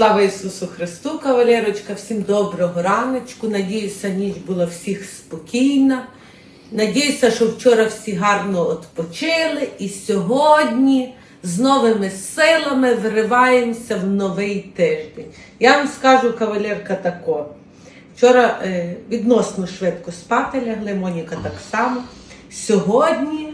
Слава Ісусу Христу, кавалерочка, всім доброго раночку. Надіюся, ніч була всіх спокійна. Надіюся, що вчора всі гарно відпочили і сьогодні з новими силами вириваємося в новий тиждень. Я вам скажу, кавалерка, тако. Вчора е, відносно швидко спати лягли, Моніка так само. Сьогодні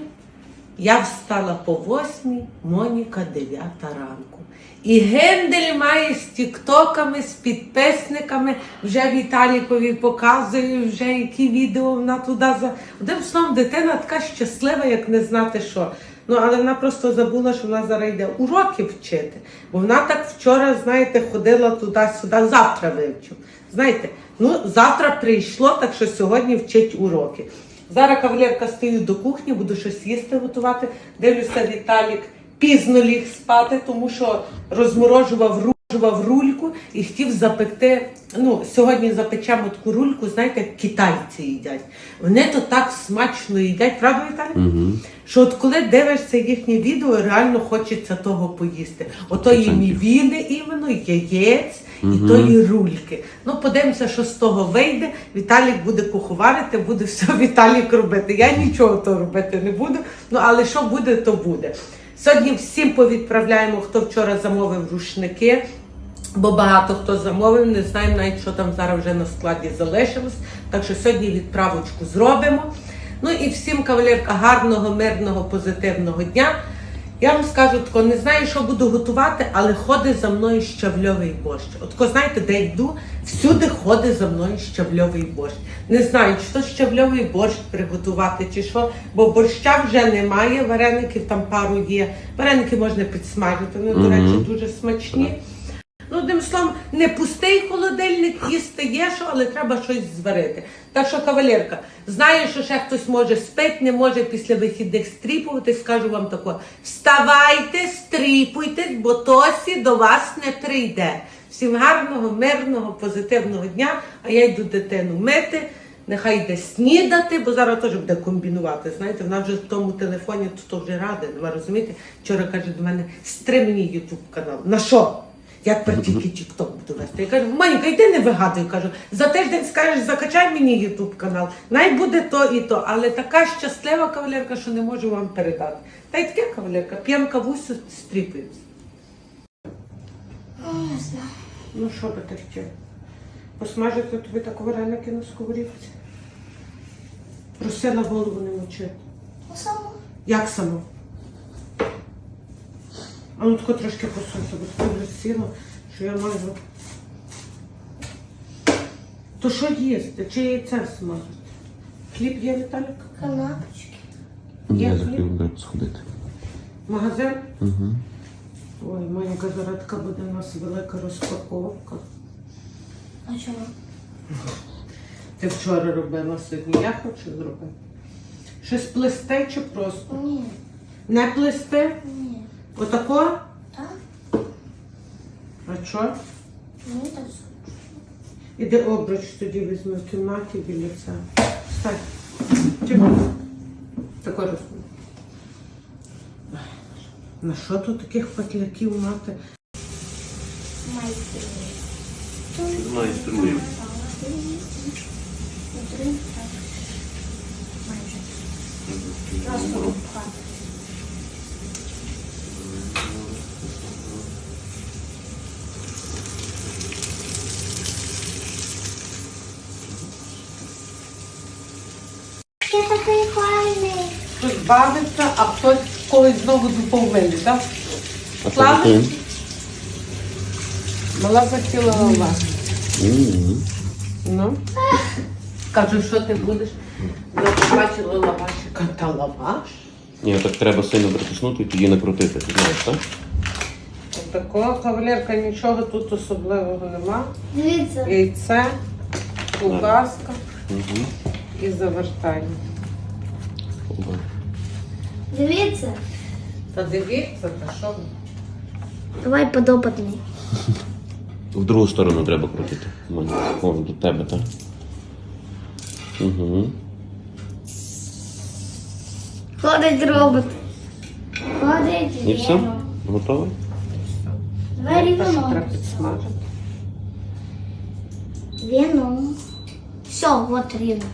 я встала по восьмій, Моніка дев'ята ранку. І Гендель має з тіктоками, з підписниками, вже Віталікові показує, вже які відео вона туди за. Одним словом, дитина така щаслива, як не знати що. Ну, але вона просто забула, що вона зараз йде уроки вчити. Бо вона так вчора, знаєте, ходила туди-сюди, завтра вивчу. Знаєте, ну завтра прийшло, так що сьогодні вчить уроки. Зараз кавалерка стою до кухні, буду щось їсти готувати. Дивлюся, Віталік пізно ліг спати, тому що розморожував ружував рульку і хотів запекти. Ну, сьогодні запечемо таку рульку, знаєте, як китайці їдять. Вони то так смачно їдять, правда, Віталік? Угу. Що от коли дивишся їхнє відео, реально хочеться того поїсти. Отої мівіни іменно, яєць і тої рульки. Ну, подивимося, що з того вийде. Віталік буде куховарити, буде все Віталік робити. Я нічого то робити не буду. Ну, але що буде, то буде. Сьогодні всім повідправляємо, хто вчора замовив рушники. Бо багато хто замовив, не знаємо навіть, що там зараз вже на складі залишилось. Так що сьогодні відправочку зробимо. Ну і всім, кавалерка, гарного, мирного, позитивного дня. Я вам скажу тако, не знаю, що буду готувати, але ходить за мною щавльовий борщ. От ко, знаєте, де йду, всюди ходить за мною щавльовий борщ. Не знаю, чи то щавльовий борщ приготувати, чи що, бо борща вже немає, вареників там пару є. Вареники можна підсмажити, вони, до речі, дуже смачні. Ну, одним словом, не пустий холодильник, їсти є що, але треба щось зварити. Так що, кавалерка, знаю, що ще хтось може спить, не може після вихідних стріпувати. Скажу вам тако: вставайте, стріпуйтесь, бо Тосі до вас не прийде. Всім гарного, мирного, позитивного дня. А я йду дитину мити. Нехай йде снідати, бо зараз теж буде комбінувати. Знаєте, вона вже в тому телефоні то, вже ради. Ви розумієте? Вчора каже до мене, стри мені ютуб канал. На що? Я тепер тільки тік-ток буду вести. Я кажу, Маніка, йди не вигадуй. Кажу, за тиждень скажеш, закачай мені ютуб канал. Най буде то і то. Але така щаслива кавалерка, що не можу вам передати. Та й таке кавалерка, п'ємо кавусю, стріпуємося. Ну що би ти хотів? Посмажити тобі так вареники на сковорідці? Просила голову не мочити. Само. Як само? А ну тако трошки посунься, бо вже сіло, що я маю. То що їсти? Чи яйце смажити? Хліб є, Віталік? Канапочки. Є Я хліб? захотів сходити. Магазин? Угу. Ой, Моніка, зараз така буде у нас велика розпаковка. А чого? Ти вчора робила сьогодні, я хочу зробити. Щось плести чи просто? Ні. Не плести? Ні. Отако? Так? А що? Мені так. Іди обруч тоді візьми в кімнаті біля це. Встань. Чекай. Тако розумію. На що тут таких патляків мати? Майстер. Майструємо. Просто Ти такий файний. Хтось бавиться, а хтось когось знову доповнили, так? А Слава? Мала захотіла лаваш. Мгм. Ну. Кажу, що ти будеш? Я побачила лаваш. Я Та лаваш? Ні, так треба сильно притиснути і тоді накрутити. Ти знаєш, так? Такого кавалерка нічого тут особливого нема. Дивіться. Яйце, ковбаска Угу. І завертання. Дивіться. Та дивіться, та що? Давай подопитний. В другу сторону треба крутити. Вон до тебе, так? Угу. Ходить робот. Ходить. І все? Готовий? Давай рівно. Віно. Все, от рівно.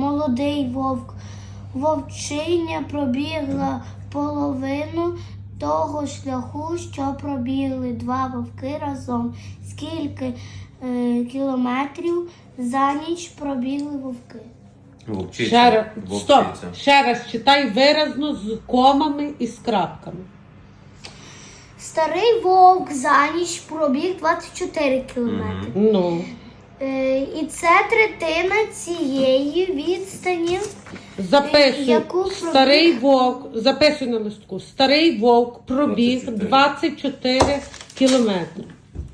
Молодий вовк. Вовчиня пробігла половину того шляху, що пробігли два вовки разом. Скільки е, кілометрів за ніч пробігли вовки? Вовчиця. Ще раз, стоп, Вовчиця. ще раз читай виразно з комами і з крапками. Старий вовк за ніч пробіг 24 кілометри. Ну, і це третина цієї відстані. записуй. Яку пробіг? Старий вовк, записуй на листку. Старий вовк пробіг 24. 24 кілометри.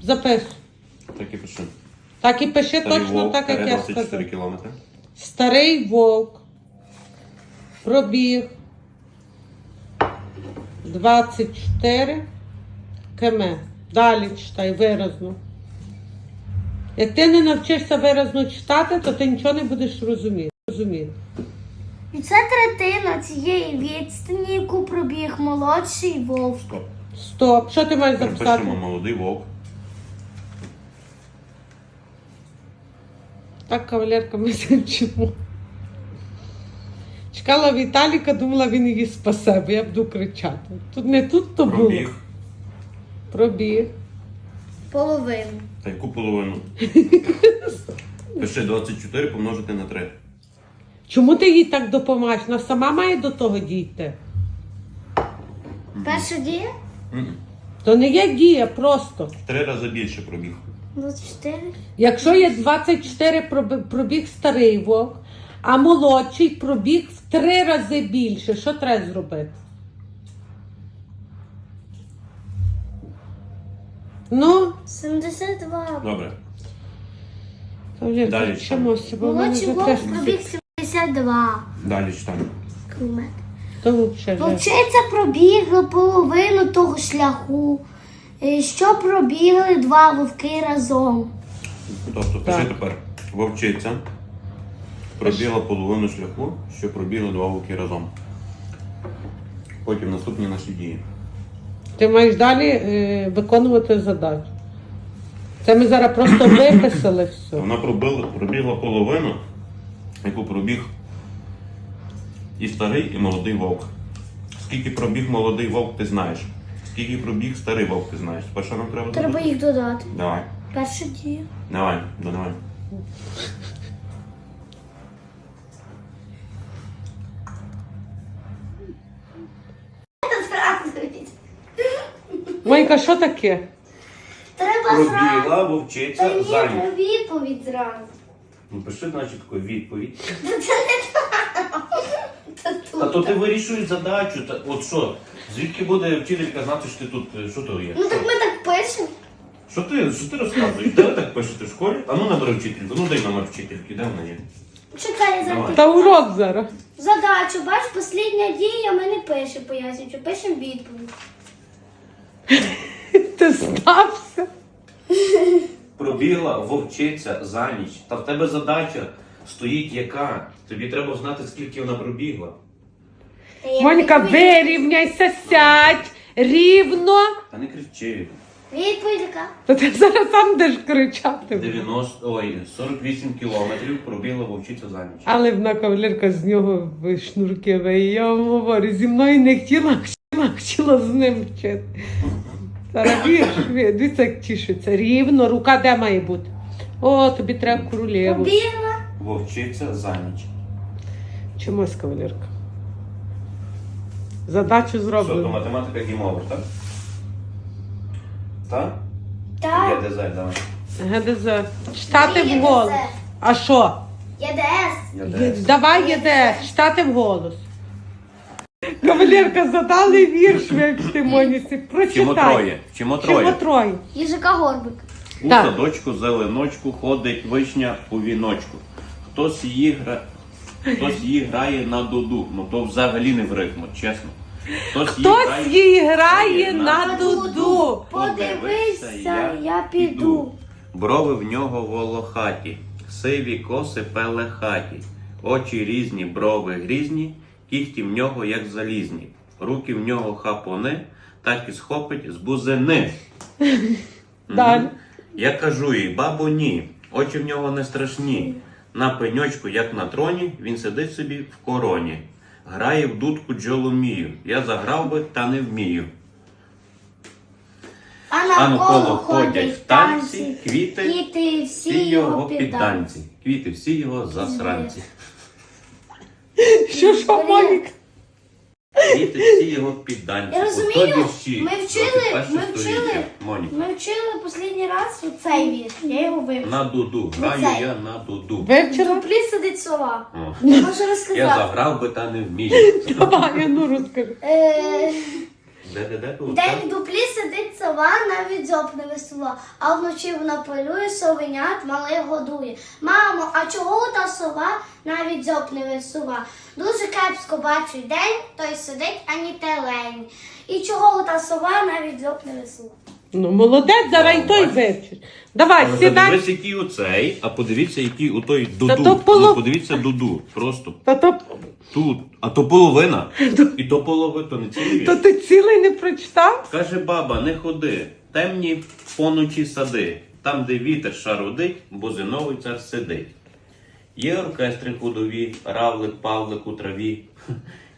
Записуй. Так і пиши. Так і пиши Старий точно вовк, так, як я 24 сказав. кілометри. Старий вовк пробіг 24 км. Далі читай виразно. Як ти не навчишся виразно читати, то ти нічого не будеш розуміти. розуміти. І це третина цієї відстані, яку пробіг молодший вовк. Стоп. Стоп. Що ти маєш записати? пишемо молодий вовк. Так, кавалерка, ми це вчимо. Чекала Віталіка, думала, він її спасе, бо я буду кричати. Тут не тут то було. Пробіг. Пробіг. Половину. Та яку половину? Пиши 24 помножити на 3. Чому ти їй так допомагаєш? Вона сама має до того дійти. Перша дія? То не є дія, просто. Три рази більше пробіг. 24. Якщо є 24 проби- пробіг старий вовк, а молодший пробіг в три рази більше, що треба зробити? Ну, 72. Добре. Далі вчимося, бо в мене Молодший вже вовк пробіг 72 Далі читаємо. то вже. Вовчиця пробігла половину того шляху, е, що пробігли два вовки разом. Тобто пиши Так. тепер. Вовчиця пробігла половину шляху, що пробігли два вовки разом. Потім наступні наші дії. Ти маєш далі е, виконувати задачу. Це ми зараз просто виписали все. Вона пробила, пробігла половину, яку пробіг і старий, і молодий вовк. Скільки пробіг молодий вовк, ти знаєш. Скільки пробіг старий вовк, ти знаєш. Що нам треба Треба зробити? їх додати. Давай, Перша дія. давай, давай. Монька, що таке? Треба зразу. Пробігла вовчиця Та ні, за ніч. відповідь зразу. Ну пиши, значить, таку відповідь. Та це не так. Та. Та то ти вирішуєш задачу. Та, от що? Звідки буде вчителька знати, що ти тут, е, що то є? Ну так ми так пишемо. Що ти, що ти розказуєш? Де ви так пишете в школі? А ну набери вчительку, ну дай номер вчительки, де вона є? Чекай, я зараз. Давай. Та урок зараз. Задачу, бач, послідня дія, ми не пишемо пояснюючи, пишемо відповідь. Ти стався. Пробігла вовчиця за ніч. Та в тебе задача стоїть яка? Тобі треба знати, скільки вона пробігла. Та я Монька, відповідь- вирівняйся, сядь рівно. Та не кричи. Відповідь? Та ти зараз сам будеш кричати. 90, ой, 48 кілометрів пробігла вовчиця за ніч. Але вона кавалерка з нього шнурки ви. Я вам говорю, зі мною не хотіла, хотіла, з ним вчити. Зараз дивіться, як тішиться. Рівно, рука де має бути? О, тобі треба королеву. Побігла. Вовчиця за ніч. Чомусь кавалерка. Задачу Що, то зроблено. математика гімова, так? Так? Так. ГДЗ, давай. ГДЗ. Читати Ні, вголос. ГДЗ. А що? ЄДС. Є- ГДЗ. Давай єде, читати вголос. Кавалерка, задали вірш вивчити Моніці. Вчимо Прочитай. троє. Вчимо Чому троє. троє? Їжака Горбик. У Так. садочку зеленочку ходить вишня у віночку. Хтось її гра... Хтось її грає на дуду. Ну то взагалі не в ритму, чесно. Хтось, її Хтось грає- їй грає на на дуду. Подивися, я піду. Брови в нього волохаті, сиві коси пелехаті, очі різні, брови грізні, кіхті в нього як залізні. руки в нього хапони, так і схопить з бузини. Далі. Мгм. Я кажу їй, бабо, ні, очі в нього не страшні. На пеньочку, як на троні, він сидить собі в короні. Грає в дудку джоломію. Я заграв би, та не вмію. А А навколо ходять в танці, квіти, квіти всі його підданці. Квіти, всі його засранці. Що що, Моніка? Діти всі його підданці. Я Ото розумію, вірші. ми вчили, 21 ми століття. вчили. Моніка. Ми вчили останній раз оцей вірш, я його вивчила. На дуду. Граю Оцей. я на дуду. Вивчила? Дуплі сидить сова. О. Я можу Я розказати. заграв би, та не вмію. Давай, я ну розкажу. Е, Де, де, де тут? День в дуплі сидить сова, навіть зоб не висува, а вночі вона полює, совенят малих годує. Мамо, а чого та сова навіть зоб не висува? Дуже кепсько бачу день, той сидить, ані телень. І чого та сова навіть зоб не висува? Ну, молодець, давай той вивчиш. Давай, Але сідай. подивись, який оцей, а подивіться, який у той дуду. Та то поло- Ну, подивіться дуду. Просто Та то, тут. А то половина. І то половина, то не цілий то ти цілий не прочитав? Каже баба, не ходи, темні поночі сади, там, де вітер шарудить, бо зиновий цар сидить. Є оркестри худові, равлик, павлик у траві.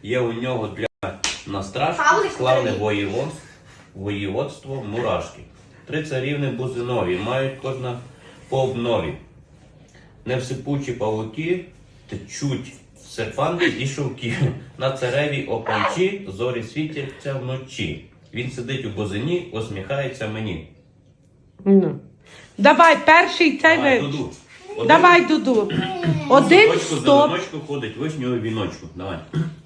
Є у нього для настрашки Павлик у славне траві. воєводство, воєводство мурашки. Три царівни бузинові мають кожна по обнові. Невсипучі павуки течуть серпанти і шовки. На царевій опанчі зорі світяться вночі. Він сидить у бозині, усміхається мені. Ну. Давай, перший цей Давай, вивчиш. Дуду. Один Давай, Дуду. Один садочку, стоп. зеленочку ходить вишнього віночку. Давай.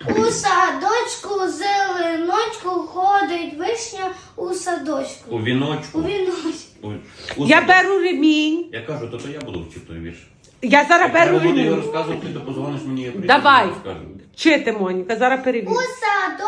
У садочку зеленочку ходить вишня у садочку. У віночку. У віночку. У, у Я беру ремінь. Я кажу, то, то я буду вчити той вірш. Я зараз беру буду його ремінь. розказувати, то позвониш мені, я прийду, Давай. розкажу. Вчити, Моніка, зараз перевірю. У садочку